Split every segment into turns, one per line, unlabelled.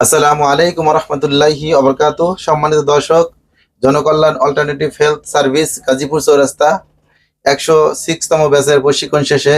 আসসালামু আলাইকুম রহমতুল্লাহি অবরকাত সম্মানিত দর্শক, Janakalyan alternative health service, Gazipur Chowrasta, একশো সিক্সতম ব্যাচের প্রশিক্ষণ শেষে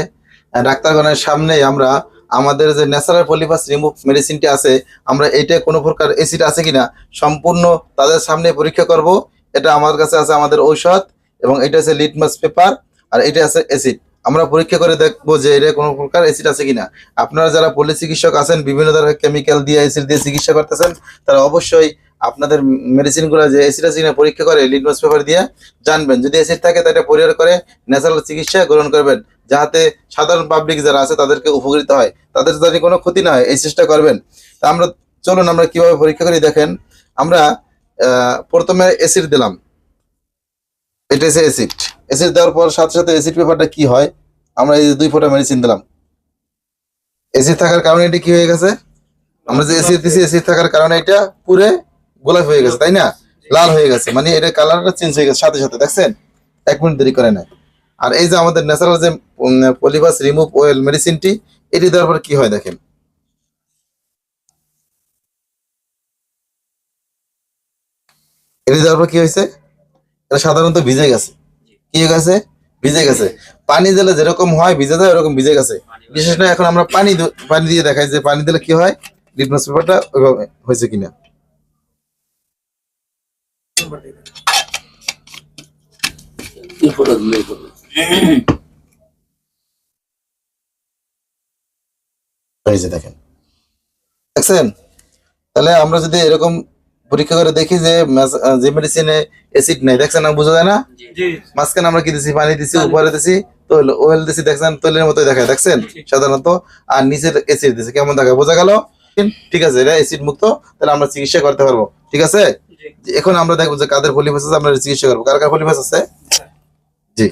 ডাক্তারগণের সামনে আমরা, আমাদের যে ন্যাচারাল পলিপাস রিমুভ মেডিসিনটি আছে, আমরা এইটা কোনো প্রকার এসিড আছে কিনা, সম্পূর্ণ তাদের সামনে পরীক্ষা করব। এটা আমার কাছে আছে আমাদের ঔষধ, এবং এটা আছে লিটমাস পেপার আর এটা আছে অ্যাসিড আমরা পরীক্ষা করে দেখব যে এটা কোনো প্রকার অ্যাসিড আছে কিনা। আপনারা যারা পল্লী চিকিৎসক আছেন, বিভিন্ন ধরনের কেমিক্যাল দিয়ে অ্যাসিড দিয়ে চিকিৎসা করতেছেন, তারা অবশ্যই আপনাদের মেডিসিনগুলো যে অ্যাসিড আছে কিনা পরীক্ষা করে লিটমাস পেপার দিয়ে জানবেন। যদি অ্যাসিড থাকে, তাহলে পরিহার করে ন্যাচারাল চিকিৎসা গ্রহণ করবেন, যাতে সাধারণ পাবলিক যারা আছে, তাদেরকে উপকৃত হয়। তাদের যাতে কোনো ক্ষতি না হয়, এই চেষ্টা করবেন। তা আমরা, চলুন আমরা কীভাবে পরীক্ষা করি দেখেন। আমরা প্রথমে অ্যাসিড দিলাম। এটা হচ্ছে অ্যাসিড অ্যাসিড দেওয়ার পর সাথে সাথে অ্যাসিড পেপারটা কি হয়? আমরা এই যে দুই ফোঁটা মেডিসিন দিলাম। এসিড থাকার কারণে এটা কি হয়ে গেছে? আমরা যে এসিড দিছি এসিড থাকার কারণে এটা পুরে গোলাপ হয়ে গেছে, তাই না? লাল হয়ে গেছে। মানে এটা কালারটা চেঞ্জ হয়ে গেছে সাথে সাথে, দেখছেন? এক মিনিট দেরি করে না আর এই যে আমাদের ন্যাচারাল যে পলিভাস রিমুভ অয়েল মেডিসিনটি এটি দেওয়ার পর কি হয় দেখেন? এটি দেওয়ার পর কি হয়েছে? এটা সাধারণত ভিজে গেছে। কি গেছে? ভিজে গেছে। পানি দিলে যেরকম হয়, ভিজে যায়, ওরকম ভিজে গেছে। বিশেষ না, এখন আমরা পানি পানি দিয়ে দেখাই যে পানি দিলে কি হয় লিটমাস পেপারটা ওইভাবে হয়েছে কিনা। দেখেন। দেখছেন? তাহলে আমরা যদি এরকম পরীক্ষা করে দেখি যে যে মেডিসিনে অ্যাসিড নেই। দেখছেন না বোঝা যায় না? মাঝখানে আমরা কি দিছি? পানি দিছি উপরে দিছি। তো ওয়েল দিছি দেখছেন? তৈলের মতোই দেখায় দেখছেন? সাধারণত। আর নিচের অ্যাসিড দিছি কেমন দেখায়? বোঝা গেল? ঠিক আছে এটা অ্যাসিড মুক্ত। তাহলে আমরা চিকিৎসা করতে পারব। ঠিক আছে? এখন আমরা দেখব যে কাদের পলিফাস আছে আমরা চিকিৎসা করব। কার কার পলিফাস আছে? জি।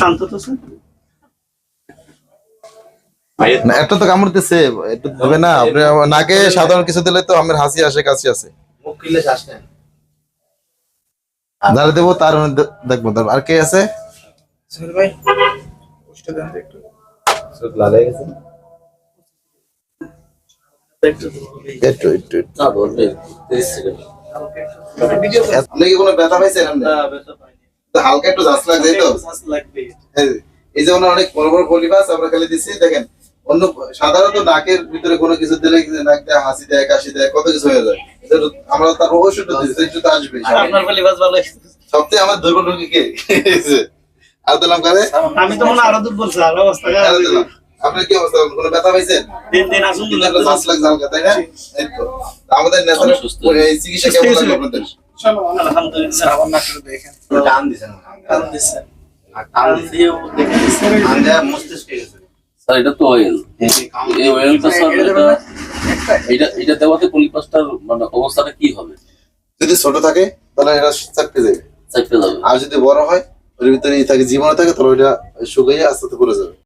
শান্ত তো স্যার
না একটা তো কামড়তেছে একটু হবে না আপনি নাকে সাধারণ কিছু দিলে তো আমার হাসি আসে কাশি আসে।
মুখ কিনলে শ্বাস নেন।
যারা দেবো তার দেখব তারপর আর কে আছে?
সুনীল ভাই ওষুধটা দেন তো একটু
লাল হয়ে গেছে?
একটু
একটু। একটু একটু।
না ধরবে তিরিশ সেকেন্ড
ভিডিও
আপনি কি কোনো ব্যথা পাইছেন আপনি?
ব্যথা
হালকা একটু ঝাঁস তো? এই- এই যে ওনার অনেক বড় বড় পলিপাস আমরা খালি দিচ্ছি দেখেন অন্য সাধারণত নাকের ভিতরে কোনো কিছু দিলে নাক দিয়ে হাসি দেয় কাশি দেয় কত কিছু হয়ে যায়। আমরা তার ওষুধটা দিচ্ছি একটু আসবে সবচেয়ে আমার দুর্বল রোগী কে? আর দিলাম কারে
আমি তো মনে আরও অবস্থা
আপনার কি অবস্থা? কোনো ব্যথা পাইছেন
দিন দিন আসুন দিন
একটা ঝাঁস তাই না? এই তো। আমাদের ন্যাচারাল
সুস্থ।
এই চিকিৎসা কেমন লাগল আপনাদের?
আলহামদুলিল্লাহ আমার নাকের দেখেন।
টান দিছেন
কারণ দিচ্ছে
টান
কারণ
দিছেন।
দিয়েও দেখে দিচ্ছে
স্যার এটা তো অয়েল এই অয়েলটা স্যার এটা এটা এটা দেওয়াতে পলিপাসটার মানে অবস্থাটা কি হবে?
যদি ছোট থাকে তাহলে এটা যাবে।
চাইতে যাবে।
আর যদি বড় হয় ওর ভিতরে থাকে জীবাণু থাকে তাহলে ওইটা শুকিয়ে আস্তে আস্তে পড়ে যাবে।